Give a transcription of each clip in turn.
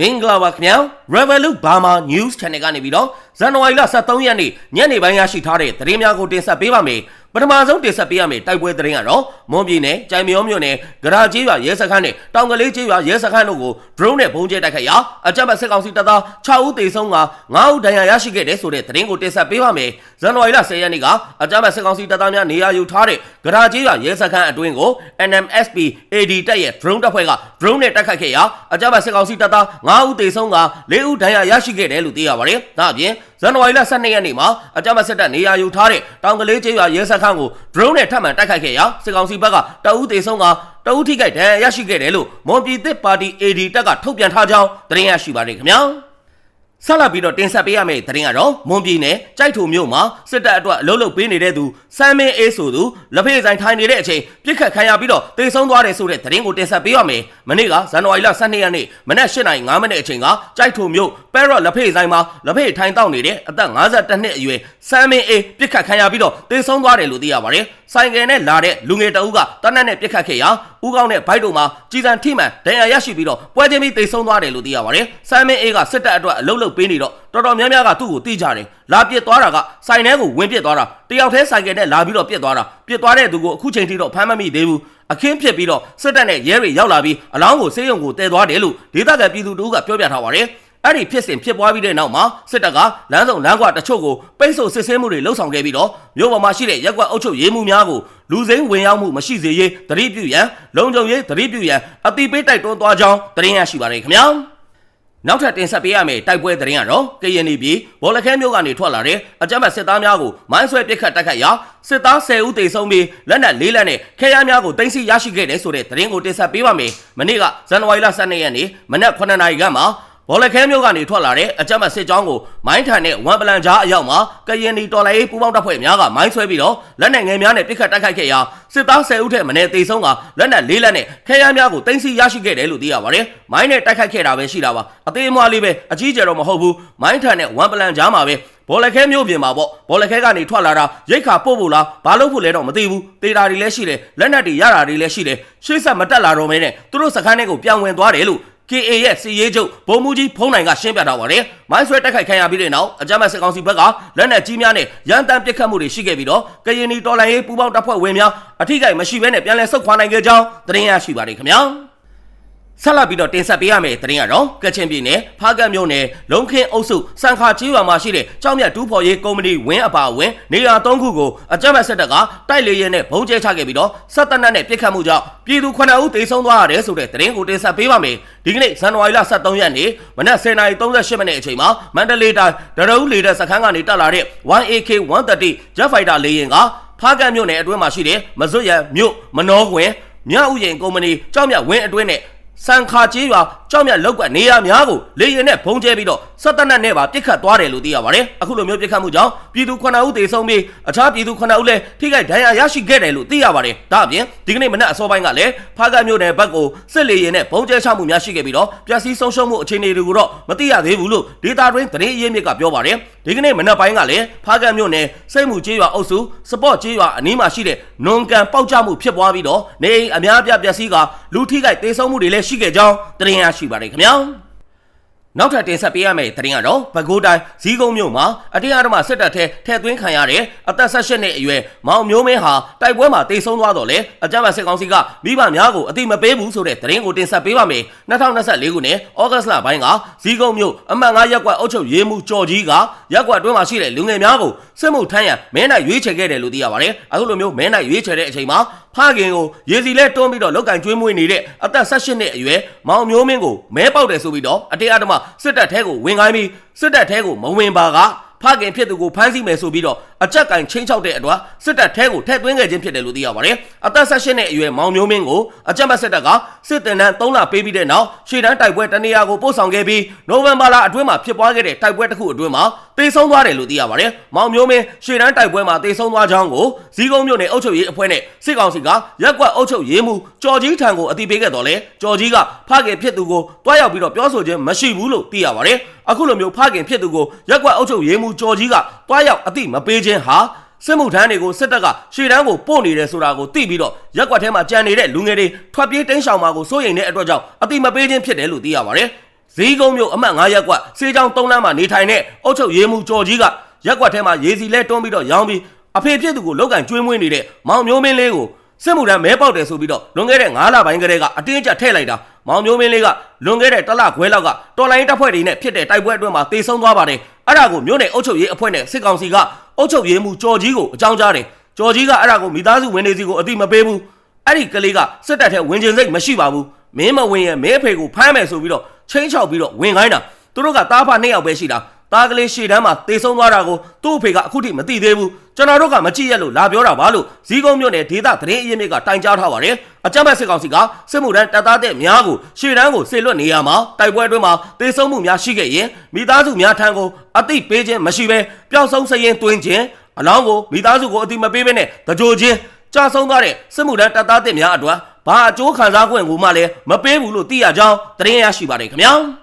မင်္ဂလာပါခင်ဗျာ Revolut Burma News Channel ကနေပြီးတော့ဇန်နဝါရီလ23ရက်နေ့ညနေပိုင်းရရှိထားတဲ့သတင်းများကိုတင်ဆက်ပေးပါမယ် ပထမဆုံးတင်ဆက်ပေးရမယ့်တိုက်ပွဲသတင်းကတော့မွန်ပြည်နယ်ကြိုင်မရောမြို့နယ်ဂရာကျေးရွာရဲစခန်းနဲ့တောင်ကလေးကျေးရွာရဲစခန်းတို့ကို drone နဲ့ပုံကျဲတိုက်ခိုက်ရာအကြမ်းဖက်စစ်ကောင်စီတပ်သား6ဦးသေဆုံးက9ဦးဒဏ်ရာရရှိခဲ့တဲ့ဆိုတဲ့သတင်းကိုတင်ဆက်ပေးပါမယ်ဇန်နဝါရီလ10ရက်နေ့ကအကြမ်းဖက်စစ်ကောင်စီတပ်သားများနေရာယူထားတဲ့ဂရာကျေးရွာရဲစခန်းအတွင်းကို NMSP AD တပ်ရဲ့ drone တပ်ဖွဲ့က drone နဲ့တိုက်ခိုက်ခဲ့ရာအကြမ်းဖက်စစ်ကောင်စီတပ်သား9ဦးသေဆုံးက4ဦးဒဏ်ရာရရှိခဲ့တယ်လို့သိရပါတယ်ဒါအပြင် ဇန်နဝါရီလ12ရက်နေ့မှာအကြမ်းဖက်စစ်တပ်နေရာယူထားတဲ့တောင်ကလေးကျေးရွာရဲစခန်းကို drone နဲ့ထပ်မံတိုက်ခိုက်ခဲ့ရာစစ်ကောင်စီဘက်ကတအူးသေဆုံးကတအူးထိခိုက်ဒဏ်ရာရရှိခဲ့တယ်လို့မွန်ပြည်သစ်ပါတီ AD တပ်ကထုတ်ပြန်ထားကြောင်းသတင်းရရှိပါတယ်ခင်ဗျာ ဆက်လက်ပြီးတော့တင်ဆက်ပေးရမယ့်သတင်းကတော့မွန်ပြည်နယ်ကြိုက်ထုံမြို့မှာစစ်တပ်အတွက်အလုပ်လုပ်ပေးနေတဲ့သူစမ်းမင်းအေးဆိုသူလက်ဖေးဆိုင်ထိုင်နေတဲ့အချိန်ပြစ်ခတ်ခံရပြီးတော့တေဆုံးသွားတယ်ဆိုတဲ့သတင်းကိုတင်ဆက်ပေးရမယ်။မနေ့ကဇန်နဝါရီလ12ရက်နေ့မနက်8:05မိနစ်အချိန်ကကြိုက်ထုံမြို့ပဲရော့လက်ဖေးဆိုင်မှာလက်ဖေးထိုင်တောက်နေတဲ့အသက်52နှစ်အရွယ်စမ်းမင်းအေးပြစ်ခတ်ခံရပြီးတော့တေဆုံးသွားတယ်လို့သိရပါတယ်။ဆိုင်ကယ်နဲ့လာတဲ့လူငယ်တအုပ်ကတနက်နဲ့ပြစ်ခတ်ခဲ့ရာ ဦးကောင်းနဲ့ဘိုက်တို့မှာကြီးစံထိမှန်ဒဏ်ရာရရှိပြီးတော့ပွဲချင်းပြီးတေဆုံးသွားတယ်လို့သိရပါတယ်။စမ်းမင်းအေးကစစ်တပ်အတွက်အလုပ်လုပ်ပေးနေတော့တော်တော်များများကသူ့ကိုသိကြတယ်။လာပြစ်သွားတာကဆိုင်ထဲကိုဝင်ပြစ်သွားတာတယောက်တည်းဆိုင်ကယ်နဲ့လာပြီးတော့ပြစ်သွားတာပြစ်သွားတဲ့သူကိုအခုချိန်ထိတော့ဖမ်းမမိသေးဘူး။အခင်းဖြစ်ပြီးတော့စစ်တပ်နဲ့ရဲတွေရောက်လာပြီးအလောင်းကိုစေးရုံကိုတည်သွားတယ်လို့ဒေသခံပြည်သူတို့ကပြောပြထားပါတယ်။ အဲ့ဒီဖြစ်စဉ်ဖြစ်ပွားပြီးတဲ့နောက်မှာစစ်တပ်ကလမ်းစုံလမ်းကွာတချို့ကိုပိတ်ဆို့စစ်ဆေးမှုတွေလှုပ်ဆောင်ခဲ့ပြီးတော့မြို့ပေါ်မှာရှိတဲ့ရက်ကွက်အုပ်ချုပ်ရေးမှုများကိုလူစိမ်းဝင်ရောက်မှုမရှိစေရေးတတိပြုရန်လုံခြုံရေးတတိပြုရန်အတိပေးတိုက်တွန်းသွားကြောင်းသတင်းရရှိပါတယ်ခင်ဗျာ။နောက်ထပ်တင်ဆက်ပေးရမယ့်တိုက်ပွဲသတင်းကတော့ကရင်ပြည်ဘောလခဲမြို့ကနေထွက်လာတဲ့အကြမ်းဖက်စစ်သားများကိုမိုင်းဆွဲပစ်ခတ်တိုက်ခတ်ရာစစ်သား10ဦးသေဆုံးပြီးလက်နက်၄လက်နဲ့ခဲယမ်းများကိုတင်စီရရှိခဲ့တဲ့ဆိုတဲ့သတင်းကိုတင်ဆက်ပေးပါမယ်။မနေ့ကဇန်နဝါရီလ12ရက်နေ့မနက်9:00နာရီခန့်မှာ ဘောလခဲမြို့ကနေထွက်လာတဲ့အကြမ်းဖက်စစ်ကြောင်းကိုမိုင်းထန်နဲ့ဝမ်ပလန်ကြားအရောက်မှာကရင်နီတော်လိုင်းပူပေါင်းတပ်ဖွဲ့များကမိုင်းဆွဲပြီးတော့လက်နက်ငယ်များနဲ့ပစ်ခတ်တိုက်ခိုက်ခဲ့ရာစစ်သား10ဦးထက်မနည်းသေဆုံးကလက်နက်၄လက်နဲ့ခဲယမ်းများကိုတင်စီရရှိခဲ့တယ်လို့သိရပါတယ်။မိုင်းနဲ့တိုက်ခိုက်ခဲ့တာပဲရှိတာပါ။အသေးအမွှားလေးပဲအကြီးကျယ်တော့မဟုတ်ဘူး။မိုင်းထန်နဲ့ဝမ်ပလန်ကြားမှာပဲဘောလခဲမျိုးပြင်မှာပေါ့ဘောလခဲကနေထွက်လာတာရိတ်ခါပို့ဖို့လားဘာလို့ဖို့လဲတော့မသိဘူးတေတာတွေလည်းရှိတယ်လက်နက်တွေရတာတွေလည်းရှိတယ်ရှေ့ဆက်မတက်လာတော့မဲနဲ့သူတို့စခန်းထဲကိုပြောင်းဝင်သွားတယ်လို့ KA ရဲ့စီရေးချုပ်ဗိုလ်မှူးကြီးဖုံးနိုင်ကရှင်းပြထားပါတယ်။မိုင်းဆွဲတိုက်ခိုက်ခံရပြီးတဲ့နောက်အကြမ်းဖက်စစ်ကောင်စီဘက်ကလက်နက်ကြီးများနဲ့ရန်တမ်းပစ်ခတ်မှုတွေရှိခဲ့ပြီးတော့ကရင်နီတော်လှန်ရေးပူးပေါင်းတပ်ဖွဲ့ဝင်များအထိကိမရှိဘဲနဲ့ပြန်လည်ဆုတ်ခွာနိုင်ခဲ့ကြောင်းသတင်းရရှိပါတယ်ခင်ဗျာ။ ဆက်လက်ပြီးတော့တင်ဆက်ပေးရမယ့်သတင်းကတော့ကချင်ပြည်နယ်ဖားကတ်မြို့နယ်လုံခင်းအုပ်စုစံခါချေးရွာမှာရှိတဲ့ကြောင်မြတ်တူးဖော်ရေးကုမ္ပဏီဝင်းအပါဝင်နေရာ၃ခုကိုအကြမ်းဖက်စစ်တပ်ကတိုက်လေရင်နဲ့ဘုံကျဲချခဲ့ပြီးတော့ဆက်တနတ်နဲ့ပြစ်ခတ်မှုကြောင့်ပြည်သူ9ဦးသေဆုံးသွားရတယ်ဆိုတဲ့သတင်းကိုတင်ဆက်ပေးပါမယ်။ဒီကနေ့ဇန်နဝါရီလ23ရက်နေ့မနက်10:38မိနစ်အချိန်မှာမန္တလေးတိုင်းဒရုံးလေတပ်စခန်းကနေတက်လာတဲ့ 1AK 130 Jet Fighter လေယာဉ်ကဖားကတ်မြို့နယ်အတွင်းမှာရှိတဲ့မဇွတ်ရံမြို့မနောကွင်မြဥယင်ကုမ္ပဏီကြောင်မြတ်ဝင်းအတွင်းနဲ့ စံခါကျေးရွာကြောက်မြတ်လောက်ကနေရာများကိုလေရင်နဲ့ဖုံးကျဲပြီးတော့စက်တနတ်နဲ့ပါပြစ်ခတ်သွားတယ်လို့သိရပါတယ်။အခုလိုမျိုးပြစ်ခတ်မှုကြောင့်ပြည်သူ9ဦးသေဆုံးပြီးအခြားပြည်သူ9ဦးလည်းထိခိုက်ဒဏ်ရာရရှိခဲ့တယ်လို့သိရပါတယ်။ဒါအပြင်ဒီကနေ့မနက်အစောပိုင်းကလည်းဖားကတ်မြို့နယ်ဘက်ကိုစစ်လေရင်နဲ့ဖုံးကျဲချမှုများရှိခဲ့ပြီးတော့ပျက်စီးဆုံးရှုံးမှုအခြေအနေတွေကိုတော့မသိရသေးဘူးလို့ဒေတာတွင်းသတင်းအရင်းမြစ်ကပြောပါတယ်။ဒီကနေ့မနက်ပိုင်းကလည်းဖားကတ်မြို့နယ်စိတ်မှုကျေးရွာအုပ်စုစပေါ့ကျေးရွာအနီးမှာရှိတဲ့နွန်ကန်ပေါက်ကျမှုဖြစ်ပွားပြီးတော့နေအိမ်အများအပြားပျက်စီးကလူထိခိုက်သေဆုံးမှုတွေလည်းရှိခဲ့ကြောင်းသတင်းရရှိပါတယ်ခင်ဗျာနောက်ထပ်တင်ဆက်ပေးရမယ့်သတင်းကတော့ပဲခူးတိုင်းဇီးကုန်းမြို့မှာအတရားဓမ္မစစ်တပ်ထဲထည့်သွင်းခံရတဲ့အသက်18နှစ်အရွယ်မောင်မျိုးမင်းဟာတိုက်ပွဲမှာတိတ်ဆုံးသွားတော့လေအကြမ်းဖက်စစ်ကောင်စီကမိဘများကိုအတိမပေးဘူးဆိုတဲ့သတင်းကိုတင်ဆက်ပေးပါမယ်2024ခုနှစ်ဩဂတ်လပိုင်းကဇီးကုန်းမြို့အမှတ်9ရပ်ကွက်အုပ်ချုပ်ရေးမှူးကျော်ကြီးကရပ်ကွက်အတွင်းမှာရှိတဲ့လူငယ်များကိုစစ်မှုထမ်းရန်မဲနိုင်ရွေးချယ်ခဲ့တယ်လို့သိရပါတယ်အခုလိုမျိုးမဲနိုင်ရွေးချယ်တဲ့အချိန်မှာ ဖခင်ကိုရေစီလဲတွန်းပြီးတော့လောက်ကင်ကျွေးမွေးနေတဲ့အသက်18နှစ်အရွယ်မောင်မျိုးမင်းကိုမဲပေါက်တယ်ဆိုပြီးတော့အတရားဓမ္မစစ်တပ်ထဲကိုဝင်ခိုင်းပြီးစစ်တပ်ထဲကိုမဝင်ပါက ဖခင်ဖြစ်သူကိုဖမ်းဆီးမယ်ဆိုပြီးတော့အကြက်ကင်ချင်းချောက်တဲ့အတွက်စစ်တပ်ထဲကိုထည့်သွင်းခဲ့ခြင်းဖြစ်တယ်လို့သိရပါတယ်။အသက်18နှစ်အရွယ်မောင်မျိုးမင်းကိုအကြက်မစစ်တပ်ကစစ်တင်တန်း3လပေးပြီးတဲ့နောက်ရှေ့တန်းတိုက်ပွဲတနေရာကိုပို့ဆောင်ခဲ့ပြီးနိုဝင်ဘာလအတွင်းမှာဖြစ်ပွားခဲ့တဲ့တိုက်ပွဲတစ်ခုအတွင်းမှာတေဆုံးသွားတယ်လို့သိရပါတယ်။မောင်မျိုးမင်းရှေ့တန်းတိုက်ပွဲမှာတေဆုံးသွားကြောင်းကိုဇီးကုန်းမြို့နယ်အုပ်ချုပ်ရေးအဖွဲ့နဲ့စစ်ကောင်စီကရက်ကွက်အုပ်ချုပ်ရေးမှူးကျော်ကြီးထံကိုအတိပေးခဲ့တော်လဲကျော်ကြီးကဖခင်ဖြစ်သူကိုတွားရောက်ပြီးတော့ပြောဆိုခြင်းမရှိဘူးလို့သိရပါတယ်။အခုလိုမျိုးဖခင်ဖြစ်သူကိုရက်ကွက်အုပ်ချုပ်ရေးမှူးကျော်ကြီးကတွားရောက်အတိမပေးခြင်းဟာစစ်မှုထမ်းတွေကိုစစ်တပ်ကရှေ့တန်းကိုပို့နေတယ်ဆိုတာကိုသိပြီးတော့ရက်ကွက်ထဲမှာကြံနေတဲ့လူငယ်တွေထွက်ပြေးတိမ်းရှောင်မှာကိုစိုးရိမ်တဲ့အတွက်ကြောင့်အတိမပေးခြင်းဖြစ်တယ်လို့သိရပါတယ်။ဇဈေးကုန်းမြို့အမှတ်9ရပ်ကွက်စေးချောင်း3လမ်းမှာနေထိုင်တဲ့အုတ်ချုပ်ရေးမှုကျော်ကြီးကရက်ကွက်ထဲမှာရေစီလဲတွန်းပြီးတော့ရောင်းပြီးအဖေဖြစ်သူကိုလောက်ကင်ကျွေးမွေးနေတဲ့မောင်မျိုးမင်းလေးကိုစစ်မှုထမ်းမဲပေါက်တယ်ဆိုပြီးတော့လွန်ခဲ့တဲ့9လပိုင်းကတည်းကအတင်းအကျပ်ထည့်လိုက်တာမောင်မျိုးမင်းလေးကလွန်ခဲ့တဲ့တစ်လခွဲလောက်ကတော်လိုင်းတပ်ဖွဲ့တွေနဲ့ဖြစ်တဲ့တိုက်ပွဲအတွင်းမှာတေဆုံးသွားပါတယ် အဲ့ဒါကိုမြို့နယ်အုပ်ချုပ်ရေးအဖွဲ့နဲ့စစ်ကောင်စီကအုပ်ချုပ်ရေးမှုကျော်ကြီးကိုအကြောင်းကြားတယ်ကျော်ကြီးကအဲ့ဒါကိုမိသားစုဝင်တွေစီကိုအတိမပေးဘူးအဲ့ဒီကလေးကစစ်တပ်ထဲဝင်ကျင်စိတ်မရှိပါဘူးမင်းမဝင်ရင်မင်းအဖေကိုဖမ်းမယ်ဆိုပြီးတော့ချင်းချောက်ပြီးတော့ဝင်ခိုင်းတာသူတို့ကတားဖနှစ်ယောက်ပဲရှိတာ တားကလေးရှေ့တန်းမှာတေဆုံးသွားတာကိုသူ့အဖေကအခုထိမသိသေးဘူးကျွန်တော်တို့ကမကြည့်ရလို့လာပြောတာပါလို့ဇီးကုန်းမြို့နယ်ဒေသသတင်းအရင်းမြစ်ကတိုင်ကြားထားပါတယ်အကြမ်းဖက်စစ်ကောင်စီကစစ်မှုထမ်းတပ်သားတဲ့များကိုရှေ့တန်းကိုဆေလွတ်နေရမှာတိုက်ပွဲအတွင်းမှာတေဆုံးမှုများရှိခဲ့ရင်မိသားစုများထံကိုအသိပေးခြင်းမရှိဘဲပျောက်ဆုံးစရင်တွင်ခြင်းအလောင်းကိုမိသားစုကိုအသိမပေးဘဲနဲ့တကြိုခြင်းကြာဆုံးသွားတဲ့စစ်မှုထမ်းတပ်သားတင်များအတွက်ဘာအကျိုးခံစား권ကိုမှလည်းမပေးဘူးလို့သိရကြောင်းသတင်းရရှိပါတယ်ခင်ဗျာ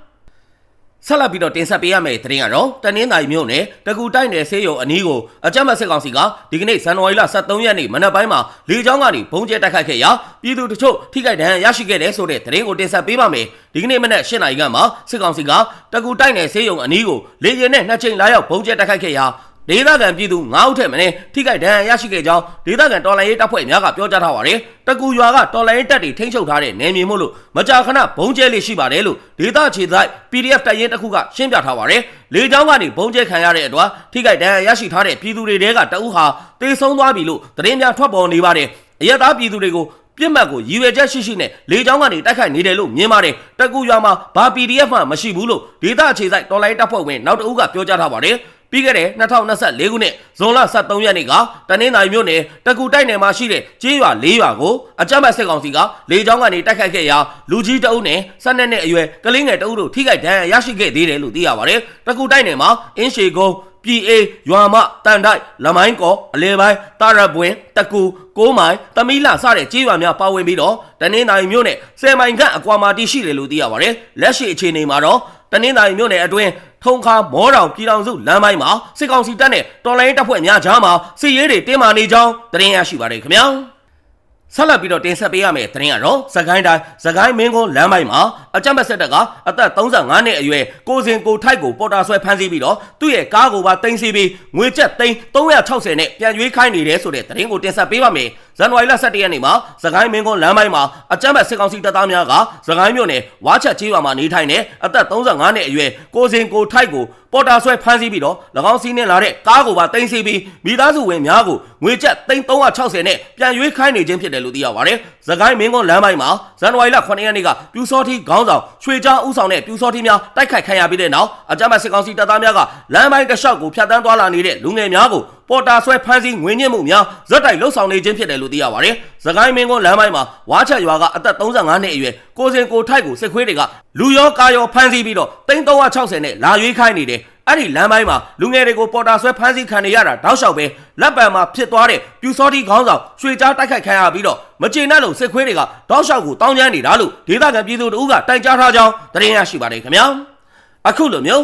ဆက်လက်ပြီးတော့တင်ဆက်ပေးရမယ့်သတင်းကတော့တနင်္သာရီမြို့နယ်တကူတိုက်နယ်ဆေးရုံအနီးကိုအကြမ်းဖက်စစ်ကောင်စီကဒီကနေ့ဇန်နဝါရီလ23ရက်နေ့မနက်ပိုင်းမှာလေကြောင်းကနေဘုံကျဲတိုက်ခိုက်ခဲ့ရာပြည်သူတချို့ထိခိုက်ဒဏ်ရာရရှိခဲ့တဲ့ဆိုတဲ့သတင်းကိုတင်ဆက်ပေးပါမယ်ဒီကနေ့မနက်၈နာရီခန့်မှာစစ်ကောင်စီကတကူတိုက်နယ်ဆေးရုံအနီးကိုလေရင်နဲ့နှစ်ချိန်လာရောက်ဘုံကျဲတိုက်ခိုက်ခဲ့ရာ ဒေသခံပြည်သူ9ဦးထက်မင်းထိခိုက်ဒဏ်ရာရရှိခဲ့ကြောင်းဒေသခံတော်လှန်ရေးတပ်ဖွဲ့များကပြောကြားထားပါတယ်။တကူရွာကတော်လှန်ရေးတပ်တွေထိန်းချုပ်ထားတဲ့နယ်မြေမို့လို့မကြာခဏဘုံကျဲလေးရှိပါတယ်လို့ဒေသခြေဆိုင် PDF တပ်ရင်းတစ်ခုကရှင်းပြထားပါတယ်။လေကြောင်းကနေဘုံကျဲခံရတဲ့အတွက်ထိခိုက်ဒဏ်ရာရရှိထားတဲ့ပြည်သူတွေတဲကတအူးဟာတေဆုံးသွားပြီလို့သတင်းများထွက်ပေါ်နေပါတယ်။အရက်သားပြည်သူတွေကိုပြစ်မှတ်ကိုရည်ရွယ်ချက်ရှိရှိနဲ့လေကြောင်းကနေတိုက်ခိုက်နေတယ်လို့မြင်ပါတယ်တကူရွာမှာဘာ PDF မှမရှိဘူးလို့ဒေသအခြေစိုက်တော်လိုင်းတပ်ဖွဲ့ဝင်နောက်တအုပ်ကပြောကြားထားပါတယ် ပြီးခဲ့တဲ့2024ခုနှစ်ဇွန်လ23ရက်နေ့ကတနင်္သာရီမြို့နယ်တကူတိုက်နယ်မှာရှိတဲ့ကျေးရွာ၄ရွာကိုအကြမ်းဖက်စစ်ကောင်စီကလေကြောင်းကနေတိုက်ခိုက်ခဲ့ရာလူကြီးတအုပ်နဲ့12နှစ်အရွယ်ကလေးငယ်တအုပ်တို့ထိခိုက်ဒဏ်ရာရရှိခဲ့သေးတယ်လို့သိရပါတယ်တကူတိုက်နယ်မှာအင်းရှေကုန်းပြည်အေရွာမတန်တိုက်လမိုင်းကောအလဲပိုင်းတာရပွင်တကူကိုးမိုင်တမီးလာစတဲ့ကြေးရွာများပါဝင်ပြီးတော့တနင်္သာရီမြို့နယ်ဆယ်မိုင်ခန့်အကွာမှာတည်ရှိတယ်လို့သိရပါတယ်လက်ရှိအခြေအနေမှာတော့တနင်္သာရီမြို့နယ်အတွင်း ထုံခါမောတောင်ပြည်တော်စုလမ်းပိုင်းမှာစစ်ကောင်စီတပ်နဲ့တော်လိုင်းတပ်ဖွဲ့များကြားမှာစစ်ရေးတွေတင်းမာနေကြောင်းသတင်းရရှိပါတယ်ခင်ဗျာဆက်လက်ပြီးတော့တင်ဆက်ပေးရမယ့်သတင်းကတော့စကိုင်းတိုင်းစကိုင်းမင်းကုန်းလမ်းပိုင်းမှာအကြမ်းဖက်စစ်တပ်ကအသက်35နှစ်အရွယ်ကိုစင်ကိုထိုက်ကိုပေါ်တာဆွဲဖမ်းဆီးပြီးတော့သူ့ရဲ့ကားကိုပါတင်စီပြီးငွေကျပ်သိန်း360နဲ့ပြန်ရွေးခိုင်းနေတယ်ဆိုတဲ့သတင်းကိုတင်ဆက်ပေးပါမယ် ဇန်နဝါရီလ17ရက်နေ့မှာစကိုင်းမင်းကုန်းလမ်းပိုင်းမှာအကြမ်းဖက်စစ်ကောင်စီတပ်သားများကစကိုင်းမြို့နယ်ဝါချက်ချေးရွာမှာနေထိုင်တဲ့အသက်35နှစ်အရွယ်ကိုစင်ကိုထိုက်ကိုပေါ်တာဆွဲဖမ်းဆီးပြီးတော့၎င်းစီးနှင်းလာတဲ့ကားကိုပါတင်စီပြီးမိသားစုဝင်များကိုငွေကျပ်သိန်း360နဲ့ပြန်ရွေးခိုင်းနေခြင်းဖြစ်တယ်လို့သိရပါတယ်။သခိုင်းမင်းကုန်းလမ်းပိုင်းမှာဇန်နဝါရီလ9ရက်နေ့ကပြူစောတိခေါင်းဆောင်ရွှေကြားဦးဆောင်တဲ့ပြူစောတိများတိုက်ခိုက်ခံရပြီးတဲ့နောက်အကြမ်းဖက်စစ်ကောင်စီတပ်သားများကလမ်းပိုင်းတစ်လျှောက်ကိုဖြတ်တန်းသွားလာနေတဲ့လူငယ်များကို ပေါ်တာဆွဲဖမ်းဆီးငွေညှစ်မှုများဇက်တိုက်လှုပ်ဆောင်နေခြင်းဖြစ်တယ်လို့သိရပါတယ်။သခိုင်းမင်းကုန်းလမ်းပိုင်းမှာဝါချက်ရွာကအသက်35နှစ်အရွယ်ကိုစင်ကိုထိုက်ကိုစစ်ခွေးတွေကလူရောကာရောဖမ်းဆီးပြီးတော့သိန်း360နဲ့လာရွေးခိုင်းနေတယ်။အဲ့ဒီလမ်းပိုင်းမှာလူငယ်တွေကိုပေါ်တာဆွဲဖမ်းဆီးခံနေရတာတောက်လျှောက်ပဲလက်ပံမှာဖြစ်သွားတဲ့ပြူစောတိခေါင်းဆောင်ရွှေကြားတိုက်ခိုက်ခံရပြီးတော့မကျေနပ်လို့စစ်ခွေးတွေကတောက်လျှောက်ကိုတောင်းကျမ်းနေတာလို့ဒေသခံပြည်သူတို့ကတိုင်ကြားထားကြောင်းသတင်းရရှိပါတယ်ခင်ဗျာအခုလိုမျိုး